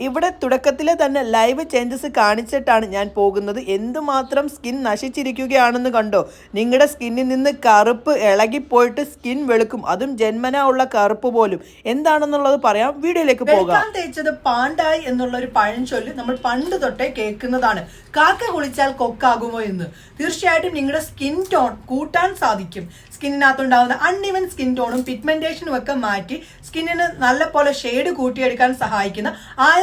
ഇവിടെ തുടക്കത്തിലെ തന്നെ ലൈവ് ചേഞ്ചസ് കാണിച്ചിട്ടാണ് ഞാൻ പോകുന്നത്. എന്തുമാത്രം സ്കിൻ നശിച്ചിരിക്കുകയാണെന്ന് കണ്ടോ? നിങ്ങളുടെ സ്കിന്നിൽ നിന്ന് കറുപ്പ് ഇളകിപ്പോയിട്ട് സ്കിൻ വെളുക്കും. അതും ജന്മന ഉള്ള കറുപ്പ് പോലും. എന്താണെന്നുള്ളത് പറയാം. വീഡിയോയിലേക്ക് പോകാം. തേച്ചത് പാണ്ടായി എന്നുള്ള ഒരു പഴഞ്ചൊല്ല് നമ്മൾ പണ്ട് തൊട്ടേ കേൾക്കുന്നതാണ്. കാക്ക കുളിച്ചാൽ കൊക്കാകുമോ എന്ന്. തീർച്ചയായിട്ടും നിങ്ങളുടെ സ്കിൻ ടോൺ കൂട്ടാൻ സാധിക്കും. സ്കിന്നിനകത്തുണ്ടാകുന്ന അൺഇവൻ സ്കിൻ ടോണും പിഗ്മെന്റേഷനും ഒക്കെ മാറ്റി സ്കിന്നിന് നല്ല പോലെ ഷെയ്ഡ് കൂട്ടിയെടുക്കാൻ സഹായിക്കുന്ന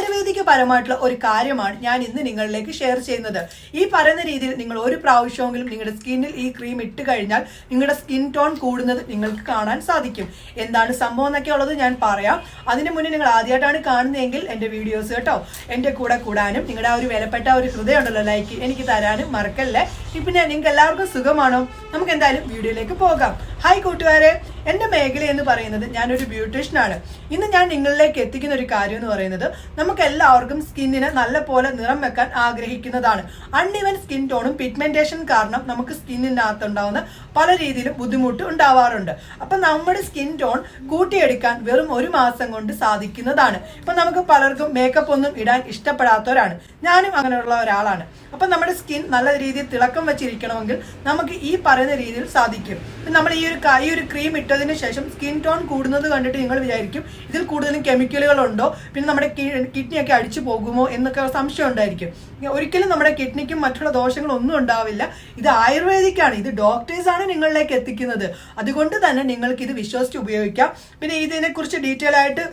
ആയുർവേദിക പരമായിട്ടുള്ള ഒരു കാര്യമാണ് ഞാൻ ഇന്ന് നിങ്ങളിലേക്ക് ഷെയർ ചെയ്യുന്നത്. ഈ പറയുന്ന രീതിയിൽ നിങ്ങൾ ഒരു പ്രാവശ്യമെങ്കിലും നിങ്ങളുടെ സ്കിന്നിൽ ഈ ക്രീം ഇട്ട് കഴിഞ്ഞാൽ നിങ്ങളുടെ സ്കിൻ ടോൺ കൂടുന്നത് നിങ്ങൾക്ക് കാണാൻ സാധിക്കും. എന്താണ് സംഭവം എന്നൊക്കെ ഉള്ളത് ഞാൻ പറയാം. അതിന് മുന്നേ നിങ്ങൾ ആദ്യമായിട്ടാണ് കാണുന്നതെങ്കിൽ എന്റെ വീഡിയോസ് കേട്ടോ എന്റെ കൂടെ കൂടാനും നിങ്ങളുടെ ആ ഒരു വിലപ്പെട്ട ഒരു ഹൃദയം ഉണ്ടല്ലോ ലൈക്ക് എനിക്ക് തരാനും മറക്കല്ലേ. പിന്നെ നിങ്ങൾക്ക് എല്ലാവർക്കും സുഖമാണോ? നമുക്ക് എന്തായാലും വീഡിയോയിലേക്ക് പോകാം. ഹായ് കൂട്ടുകാരെ എന്റെ മേഖല എന്ന് പറയുന്നത് ഞാനൊരു ബ്യൂട്ടീഷ്യനാണ് ഇന്ന് ഞാൻ നിങ്ങളിലേക്ക് എത്തിക്കുന്ന ഒരു കാര്യം എന്ന് പറയുന്നത് നമുക്ക് എല്ലാവർക്കും സ്കിന്നിന് നല്ല പോലെ നിറം വെക്കാൻ ആഗ്രഹിക്കുന്നതാണ്. അൺഇവൻ സ്കിൻ ടോണും പിഗ്മെന്റേഷൻ കാരണം നമുക്ക് സ്കിന്നിനകത്തുണ്ടാവുന്ന പല രീതിയിലും ബുദ്ധിമുട്ട് ഉണ്ടാവാറുണ്ട്. അപ്പൊ നമ്മുടെ സ്കിൻ ടോൺ കൂട്ടിയെടുക്കാൻ വെറും ഒരു മാസം കൊണ്ട് സാധിക്കുന്നതാണ്. ഇപ്പൊ നമുക്ക് പലർക്കും മേക്കപ്പ് ഒന്നും ഇടാൻ ഇഷ്ടപ്പെടാത്തവരാണ്. ഞാനും അങ്ങനെയുള്ള ഒരാളാണ്. അപ്പൊ നമ്മുടെ സ്കിൻ നല്ല രീതിയിൽ തിളക്കം വെച്ചിരിക്കണമെങ്കിൽ നമുക്ക് ഈ പറയുന്ന രീതിയിൽ സാധിക്കും. നമ്മൾ ഈ ഒരു ഈ ഒരു ക്രീം ഇട്ടതിന് ശേഷം സ്കിൻ ടോൺ കൂടുന്നത് കണ്ടിട്ട് നിങ്ങൾ വിചാരിക്കും ഇതിൽ കൂടുതലും കെമിക്കലുകൾ ഉണ്ടോ? പിന്നെ നമ്മുടെ കിഡ്നിയൊക്കെ അടിച്ചു പോകുമോ എന്നൊക്കെ സംശയം ഉണ്ടായിരിക്കും. ഒരിക്കലും നമ്മുടെ കിഡ്നിക്കും മറ്റുള്ള ദോഷങ്ങളും ഒന്നും ഉണ്ടാവില്ല. ഇത് ആയുർവേദിക്കാണ്. ഇത് ഡോക്ടേഴ്സ് ആണ് നിങ്ങളിലേക്ക് എത്തിക്കുന്നത്. അതുകൊണ്ട് തന്നെ നിങ്ങൾക്ക് ഇത് വിശ്വസിച്ച് ഉപയോഗിക്കാം. പിന്നെ ഇതിനെക്കുറിച്ച് ഡീറ്റെയിൽ ആയിട്ട്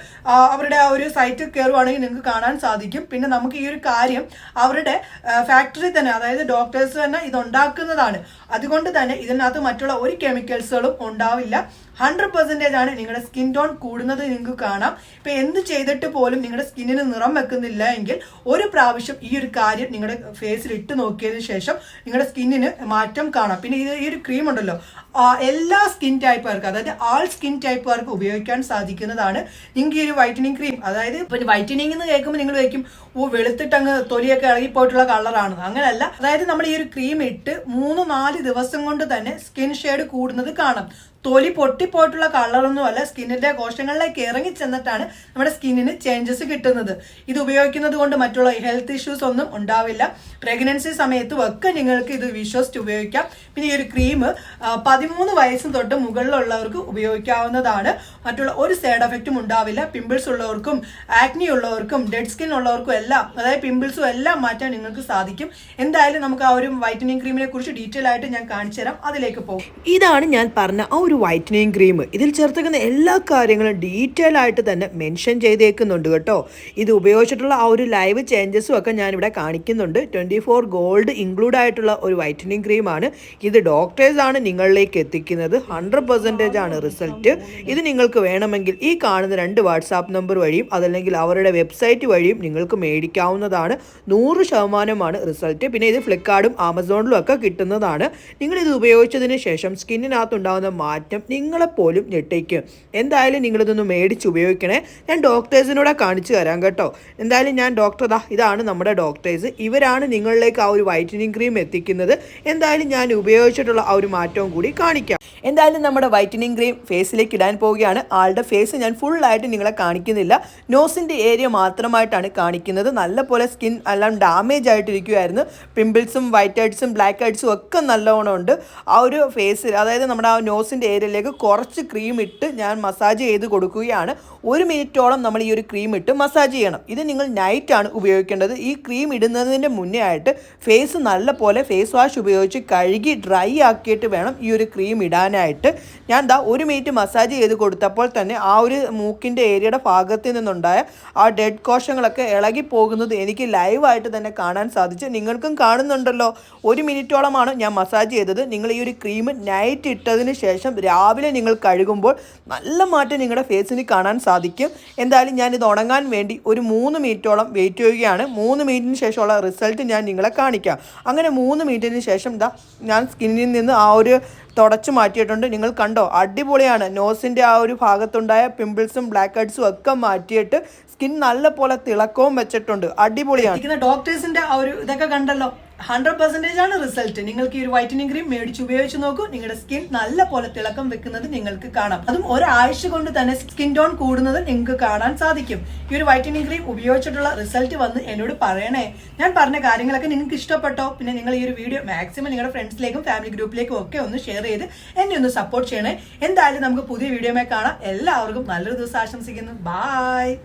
അവരുടെ ആ ഒരു സൈറ്റിൽ കയറുവാണെങ്കിൽ നിങ്ങൾക്ക് കാണാൻ സാധിക്കും. പിന്നെ നമുക്ക് ഈ ഒരു കാര്യം അവരുടെ ഫാക്ടറി തന്നെ അതായത് ഡോക്ടേഴ്സ് തന്നെ ഇത് ഉണ്ടാക്കുന്നതാണ് അതുകൊണ്ട് തന്നെ ഇതിനകത്ത് മറ്റുള്ള ഒരു കെമിക്കൽസുകളും ഉണ്ടാവില്ല. ഹൺഡ്രഡ് പെർസെന്റേജ് ആണ് നിങ്ങളുടെ സ്കിൻ ടോൺ കൂടുന്നത് നിങ്ങൾക്ക് കാണാം. ഇപ്പൊ എന്ത് ചെയ്തിട്ട് പോലും നിങ്ങളുടെ സ്കിന്നിന് നിറം വെക്കുന്നില്ല എങ്കിൽ ഒരു പ്രാവശ്യം ഈ ഒരു കാര്യം നിങ്ങളുടെ ഫേസിൽ ഇട്ട് നോക്കിയതിന് ശേഷം നിങ്ങളുടെ സ്കിന്നിന് മാറ്റം കാണാം. പിന്നെ ഇത് ഈ ഒരു ക്രീം ഉണ്ടല്ലോ എല്ലാ സ്കിൻ ടൈപ്പുകാർക്ക് അതായത് ആൾ സ്കിൻ ടൈപ്പുകാർക്ക് ഉപയോഗിക്കാൻ സാധിക്കുന്നതാണ്. നിങ്ങൾക്ക് ഈ ഒരു വൈറ്റനിങ് ക്രീം അതായത് ഇപ്പൊ വൈറ്റനിങ് എന്ന് കേൾക്കുമ്പോൾ നിങ്ങൾ വയ്ക്കും ഓ വെളുത്തിട്ട് അങ്ങ് തൊലിയൊക്കെ ഇളകിപ്പോയിട്ടുള്ള കളറാണ് അങ്ങനെയല്ല അതായത് നമ്മൾ ഈ ഒരു ക്രീം ഇട്ട് മൂന്ന് നാല് ദിവസം കൊണ്ട് തന്നെ സ്കിൻ ഷെയ്ഡ് കൂടുന്നത് കാണാം. തൊലി പൊട്ടിപ്പോയിട്ടുള്ള കളറൊന്നും അല്ല സ്കിന്നിന്റെ കോശങ്ങളിലേക്ക് ഇറങ്ങി ചെന്നിട്ടാണ് നമ്മുടെ സ്കിന്നിന് ചേഞ്ചസ് കിട്ടുന്നത്. ഇത് ഉപയോഗിക്കുന്നത് കൊണ്ട് മറ്റുള്ള ഹെൽത്ത് ഇഷ്യൂസ് ഒന്നും ഉണ്ടാവില്ല. പ്രഗ്നൻസി സമയത്തും ഒക്കെ നിങ്ങൾക്ക് ഇത് വിശ്വസിച്ച് ഉപയോഗിക്കാം. പിന്നെ ഈ ഒരു ക്രീം പതിമൂന്ന് വയസ്സ് തൊട്ട് മുകളിലുള്ളവർക്ക് ഉപയോഗിക്കാവുന്നതാണ്. മറ്റുള്ള ഒരു സൈഡ് എഫക്റ്റും ഉണ്ടാവില്ല. പിമ്പിൾസ് ഉള്ളവർക്കും ആക്നി ഉള്ളവർക്കും ഡെഡ് സ്കിൻ ഉള്ളവർക്കും എല്ലാം അതായത് പിമ്പിൾസും എല്ലാം മാറ്റാൻ നിങ്ങൾക്ക് സാധിക്കും. എന്തായാലും നമുക്ക് ആ ഒരു വൈറ്റനിങ് ക്രീമിനെ കുറിച്ച് ഡീറ്റെയിൽ ആയിട്ട് ഞാൻ കാണിച്ചു തരാം. അതിലേക്ക് പോകും ഇതാണ് ഞാൻ പറഞ്ഞ ആ ഒരു വൈറ്റനിങ് ക്രീം ഇതിൽ ചേർത്തേക്കുന്ന എല്ലാ കാര്യങ്ങളും ഡീറ്റെയിൽ ആയിട്ട് തന്നെ മെൻഷൻ ചെയ്തേക്കുന്നുണ്ട് കേട്ടോ. ഇത് ഉപയോഗിച്ചിട്ടുള്ള ആ ഒരു ലൈവ് ചേഞ്ചസും ഒക്കെ ഞാനിവിടെ കാണിക്കുന്നുണ്ട്. ട്വന്റി ഫോർ ഗോൾഡ് ഇൻക്ലൂഡ് ആയിട്ടുള്ള ഒരു വൈറ്റനിങ് ക്രീമാണ് ഇത് ഡോക്ടേഴ്സാണ് നിങ്ങളിലേക്ക് എത്തിക്കുന്നത്. ഹൺഡ്രഡ് പെർസെന്റേജ് ആണ് റിസൾട്ട് ഇത് നിങ്ങൾക്ക് വേണമെങ്കിൽ ഈ കാണുന്ന രണ്ട് വാട്സാപ്പ് നമ്പർ വഴിയും അതല്ലെങ്കിൽ അവരുടെ വെബ്സൈറ്റ് വഴിയും നിങ്ങൾക്ക് മേടിക്കാവുന്നതാണ്. നൂറ് ശതമാനമാണ് റിസൾട്ട് പിന്നെ ഇത് ഫ്ലിപ്കാർട്ടും ആമസോണിലും ഒക്കെ കിട്ടുന്നതാണ്. നിങ്ങളിത് ഉപയോഗിച്ചതിന് ശേഷം സ്കിന്നിനകത്തുണ്ടാകുന്ന മാറ്റം നിങ്ങളെപ്പോലും ഞെട്ടിക്കും. എന്തായാലും നിങ്ങളിതൊന്ന് മേടിച്ച് ഉപയോഗിക്കണേ. ഞാൻ ഡോക്ടേഴ്സിനൂടെ കാണിച്ചു തരാം കേട്ടോ. എന്തായാലും ഞാൻ ഡോക്ടർ ഇതാണ് നമ്മുടെ ഡോക്ടേഴ്സ് ഇവരാണ് നിങ്ങളിലേക്ക് ആ ഒരു വൈറ്റനിങ് ക്രീം എത്തിക്കുന്നത്. എന്തായാലും ഞാൻ ഉപയോഗിച്ചിട്ടുള്ള ആ ഒരു മാറ്റവും കൂടി കാണിക്കാം. എന്തായാലും നമ്മുടെ വൈറ്റനിങ് ക്രീം ഫേസിലേക്ക് ഇടാൻ പോവുകയാണ്. ആളുടെ ഫേസ് ഞാൻ ഫുള്ളായിട്ട് നിങ്ങളെ കാണിക്കുന്നില്ല. നോസിന്റെ ഏരിയ മാത്രമായിട്ടാണ് കാണിക്കുന്നത്. നല്ലപോലെ സ്കിൻ എല്ലാം ഡാമേജ് ആയിട്ടിരിക്കുമായിരുന്നു പിമ്പിൾസും വൈറ്റ് ഹെഡ്സും ബ്ലാക്ക് ഹെഡ്സും ഒക്കെ നല്ലവണ്ണം ഉണ്ട്. ആ ഒരു ഫേസിൽ അതായത് നമ്മുടെ ആ നോസിന്റെ ഏരിയയിലേക്ക് കുറച്ച് ക്രീം ഇട്ട് ഞാൻ മസാജ് ചെയ്ത് കൊടുക്കുകയാണ്. ഒരു മിനിറ്റോളം നമ്മൾ ഈ ഒരു ക്രീം ഇട്ട് മസാജ് ചെയ്യണം. ഇത് നിങ്ങൾ നൈറ്റാണ് ഉപയോഗിക്കേണ്ടത്. ഈ ക്രീം ഇടുന്നതിന്റെ മുന്നേ ആയിട്ട് ഫേസ് നല്ലപോലെ ഫേസ് വാഷ് ഉപയോഗിച്ച് കഴുകി ഡ്രൈ ആക്കിയിട്ട് വേണം ഈ ഒരു ക്രീം ഇടാനായിട്ട്. ഞാൻ ദാ ഒരു മിനിറ്റ് മസാജ് ചെയ്ത് കൊടുത്തപ്പോൾ തന്നെ ആ ഒരു മൂക്കിന്റെ ഏരിയയുടെ ഭാഗത്ത് നിന്നുണ്ടായ ആ ഡെഡ് കോശങ്ങളൊക്കെ ഇളകി പോകുന്നത് എനിക്ക് ലൈവായിട്ട് തന്നെ കാണാൻ സാധിച്ചു. നിങ്ങൾക്കും കാണുന്നുണ്ടല്ലോ. ഒരു മിനിറ്റോളമാണ് ഞാൻ മസാജ് ചെയ്തത്. നിങ്ങൾ ഈ ഒരു ക്രീം നൈറ്റ് ഇട്ടതിന് ശേഷം രാവിലെ നിങ്ങൾ കഴുകുമ്പോൾ നല്ല മാറ്റം നിങ്ങളുടെ ഫേസിന് കാണാൻ സാധിക്കും. എന്തായാലും ഞാൻ ഇത് ഉണങ്ങാൻ വേണ്ടി ഒരു മൂന്ന് മിനിറ്റോളം വെയിറ്റ് ചെയ്യുകയാണ്. മൂന്ന് മിനിറ്റിന് ശേഷമുള്ള റിസൾട്ട് ഞാൻ നിങ്ങളെ കാണിക്കാം. അങ്ങനെ മൂന്ന് മിനിറ്റിന് ശേഷം ദാ ഞാൻ സ്കിന്നിൽ നിന്ന് ആ ഒരു തുടച്ചു മാറ്റിയിട്ടുണ്ട്. നിങ്ങൾ കണ്ടോ? അടിപൊളിയാണ്. നോസിന്റെ ആ ഒരു ഭാഗത്തുണ്ടായ പിമ്പിൾസും ബ്ലാക്ക് ഹെഡ്സും ഒക്കെ മാറ്റിയിട്ട് സ്കിൻ നല്ല പോലെ തിളക്കവും വെച്ചിട്ടുണ്ട്. അടിപൊളിയാണ്. ഡോക്ടേഴ്സിന്റെ ആ ഒരു ഇതൊക്കെ കണ്ടല്ലോ. ഹൺഡ്രഡ് പെർസെന്റേജ് ആണ് റിസൾട്ട് നിങ്ങൾക്ക് ഈ ഒരു വൈറ്റനിങ് ക്രീം മേടിച്ച് ഉപയോഗിച്ച് നോക്കൂ. നിങ്ങളുടെ സ്കിൻ നല്ല പോലെ തിളക്കം വെക്കുന്നത് നിങ്ങൾക്ക് കാണാം. അതും ഒരാഴ്ച കൊണ്ട് തന്നെ സ്കിൻ ടോൺ കൂടുന്നത് നിങ്ങൾക്ക് കാണാൻ സാധിക്കും. ഈ ഒരു വൈറ്റനിങ് ക്രീം ഉപയോഗിച്ചിട്ടുള്ള റിസൾട്ട് വന്ന് എന്നോട് പറയണേ. ഞാൻ പറഞ്ഞ കാര്യങ്ങളൊക്കെ നിങ്ങൾക്ക് ഇഷ്ടപ്പെട്ടോ? പിന്നെ നിങ്ങൾ ഈ ഒരു വീഡിയോ മാക്സിമം നിങ്ങളുടെ ഫ്രണ്ട്സിലേക്കും ഫാമിലി ഗ്രൂപ്പിലേക്കും ഒക്കെ ഒന്ന് ഷെയർ ചെയ്ത് എന്നെ ഒന്ന് സപ്പോർട്ട് ചെയ്യണേ. എന്തായാലും നമുക്ക് പുതിയ വീഡിയോമായി കാണാം. എല്ലാവർക്കും നല്ലൊരു ദിവസം ആശംസിക്കുന്നു. ബൈ